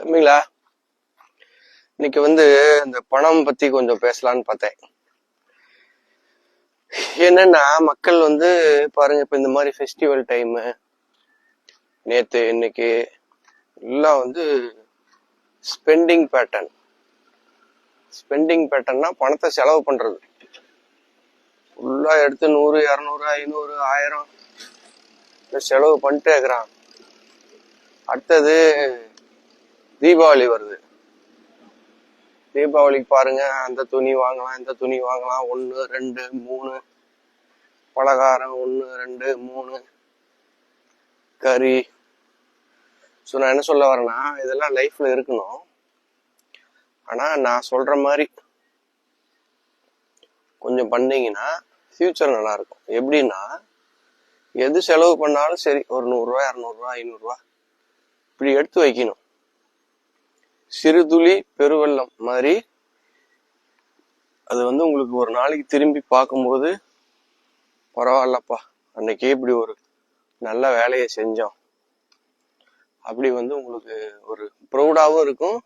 தம்பிங்களா இன்னைக்கு வந்து இந்த பணம் பத்தி கொஞ்சம் பேசலாம்னு பார்த்தேன். என்னன்னா மக்கள் வந்து பாருங்க இப்ப இந்த மாதிரி ஃபெஸ்டிவல் டைமு நேத்து இன்னைக்கு எல்லாம் வந்து ஸ்பெண்டிங் பேட்டர்ன் ஸ்பெண்டிங் பேட்டர்ன்னா பணத்தை செலவு பண்றது. ஃபுல்லா எடுத்து நூறு இரநூறு ஐநூறு ஆயிரம் செலவு பண்ணிட்டே இருக்கிறான். அடுத்தது தீபாவளி வருது. தீபாவளிக்கு பாருங்க அந்த துணி வாங்கலாம் இந்த துணி வாங்கலாம். ஒன்று ரெண்டு மூணு. பலகாரம் ஒன்று ரெண்டு மூணு. கறி. ஸோ நான் என்ன சொல்ல வரேன்னா இதெல்லாம் லைஃப்ல இருக்கணும். ஆனால் நான் சொல்ற மாதிரி கொஞ்சம் பண்ணீங்கன்னா ஃபியூச்சர் நல்லா இருக்கும் எப்படின்னா எது செலவு பண்ணாலும் சரி ஒரு நூறுரூவா இரநூறுவா ஐநூறுரூவா இப்படி எடுத்து வைக்கணும். சிறுதுளி பெருவெள்ளம் மாதிரி. அது வந்து உங்களுக்கு ஒரு நாளைக்கு திரும்பி பார்க்கும்போது பரவாயில்லப்பா அன்னைக்கு இப்படி ஒரு நல்ல வேலையை செஞ்சோம். அப்படி வந்து உங்களுக்கு ஒரு ப்ரௌடாகவும் இருக்கும்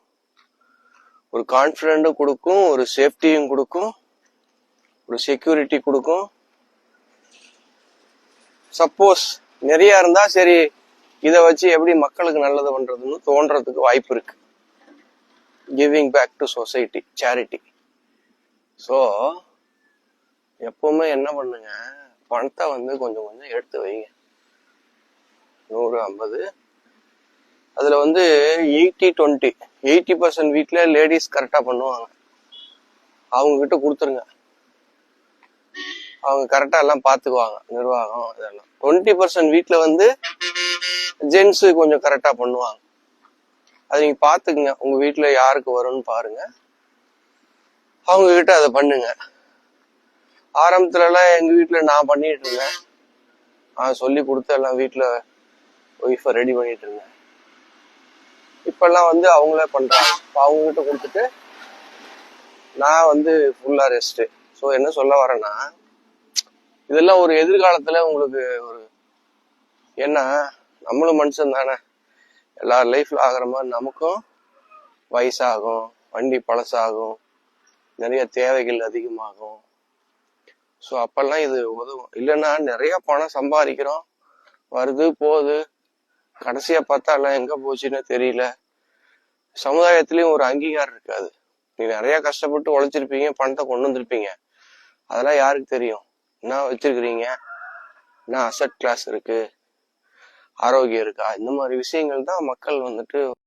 ஒரு கான்ஃபிடென்ட்டும் கொடுக்கும் ஒரு சேஃப்டியும் கொடுக்கும் ஒரு செக்யூரிட்டி கொடுக்கும். சப்போஸ் நிறைய இருந்தா சரி இதை வச்சு எப்படி மக்களுக்கு நல்லது பண்றதுன்னு தோன்றதுக்கு வாய்ப்பு இருக்கு. Giving back to society charity so எப்பவுமே என்ன பண்ணுங்க? பணத்தை வந்து கொஞ்சம் கொஞ்சம் எடுத்து வைங்க. நூறு ஐம்பது. அதில் வந்து எயிட்டி டுவெண்ட்டி. எயிட்டி பர்சன்ட் வீட்டில் லேடிஸ் கரெக்டாக பண்ணுவாங்க. அவங்கக்கிட்ட கொடுத்துருங்க. அவங்க கரெக்டாக எல்லாம் பார்த்துக்குவாங்க நிர்வாகம் இதெல்லாம். டுவெண்ட்டி பர்சன்ட் வீட்டில் வந்து ஜென்ஸு கொஞ்சம் கரெக்டாக பண்ணுவாங்க. அதை நீங்க பாத்துக்குங்க உங்க வீட்டுல யாருக்கு வரும்னு பாருங்க. அவங்க கிட்ட அதை பண்ணுங்க. ஆரம்பத்துல எல்லாம் எங்க வீட்டுல நான் பண்ணிட்டு இருந்தேன். நான் சொல்லி கொடுத்து எல்லாம் வீட்டுல ஒய்ஃபை ரெடி பண்ணிட்டு இருந்தேன். இப்பெல்லாம் வந்து அவங்களே பண்றாங்க. அவங்க கிட்ட கொடுத்துட்டு நான் வந்து ஃபுல்லா ரெஸ்ட் ஸோ என்ன சொல்ல வரேன்னா இதெல்லாம் ஒரு எதிர்காலத்துல உங்களுக்கு ஒரு ஏன்னா நம்மளும் மனுஷன் தானே எல்லார் லைஃப்ல ஆகிற மாதிரி நமக்கும் வயசாகும் வண்டி பழசாகும் நிறைய தேவைகள் அதிகமாகும். ஸோ அப்பெல்லாம் இது உதவும். இல்லைன்னா நிறைய பணம் சம்பாதிக்கிறோம். வருது போகுது. கடைசியா பார்த்தா எல்லாம் எங்க போச்சுன்னு தெரியல. சமுதாயத்திலயும் ஒரு அங்கீகாரம் இருக்காது. நீ நிறைய கஷ்டப்பட்டு உழைச்சிருப்பீங்க பணத்தை கொண்டு வந்திருப்பீங்க. அதெல்லாம் யாருக்கு தெரியும்? என்ன வச்சிருக்கிறீங்க? என்ன அசட் கிளாஸ் இருக்கு? ஆரோக்கியம் இருக்கா? இந்த மாதிரி விஷயங்கள் தான் மக்கள் வந்துட்டு